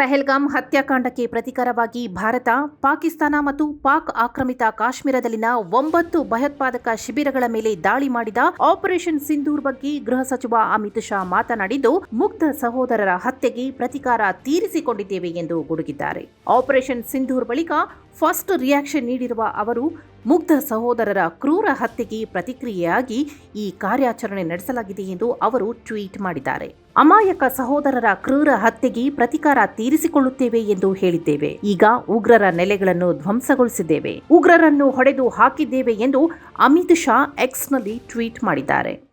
ಪಹಲ್ಗಾಮ್ ಹತ್ಯಾಕಾಂಡಕ್ಕೆ ಪ್ರತಿಕಾರವಾಗಿ ಭಾರತ, ಪಾಕಿಸ್ತಾನ ಮತ್ತು ಪಾಕ್ ಆಕ್ರಮಿತ ಕಾಶ್ಮೀರದಲ್ಲಿನ ಒಂಬತ್ತು ಭಯೋತ್ಪಾದಕ ಶಿಬಿರಗಳ ಮೇಲೆ ದಾಳಿ ಮಾಡಿದ ಆಪರೇಷನ್ ಸಿಂಧೂರ್ ಬಗ್ಗೆ ಗೃಹ ಸಚಿವ ಅಮಿತ್ ಶಾ ಮಾತನಾಡಿದ್ದು, ಮುಗ್ಧ ಸಹೋದರರ ಹತ್ಯೆಗೆ ಪ್ರತಿಕಾರ ತೀರಿಸಿಕೊಂಡಿದ್ದೇವೆ ಎಂದು ಗುಡುಗಿದ್ದಾರೆ. ಆಪರೇಷನ್ ಸಿಂಧೂರ್ ಬಳಿಕ ಫಸ್ಟ್ ರಿಯಾಕ್ಷನ್ ನೀಡಿರುವ ಅವರು ಮುಗ್ಧ ಸಹೋದರರ ಕ್ರೂರ ಹತ್ಯೆಗೆ ಪ್ರತಿಕ್ರಿಯೆಯಾಗಿ ಈ ಕಾರ್ಯಾಚರಣೆ ನಡೆಸಲಾಗಿದೆ ಎಂದು ಅವರು ಟ್ವೀಟ್ ಮಾಡಿದ್ದಾರೆ. ಅಮಾಯಕ ಸಹೋದರರ ಕ್ರೂರ ಹತ್ಯೆಗೆ ಪ್ರತಿಕಾರ ತೀರಿಸಿಕೊಳ್ಳುತ್ತೇವೆ ಎಂದು ಹೇಳಿದ್ದೇವೆ. ಈಗ ಉಗ್ರರ ನೆಲೆಗಳನ್ನು ಧ್ವಂಸಗೊಳಿಸಿದ್ದೇವೆ. ಉಗ್ರರನ್ನು ಹೊಡೆದು ಹಾಕಿದ್ದೇವೆ ಎಂದು ಅಮಿತ್ ಶಾ ಎಕ್ಸ್ನಲ್ಲಿ ಟ್ವೀಟ್ ಮಾಡಿದ್ದಾರೆ.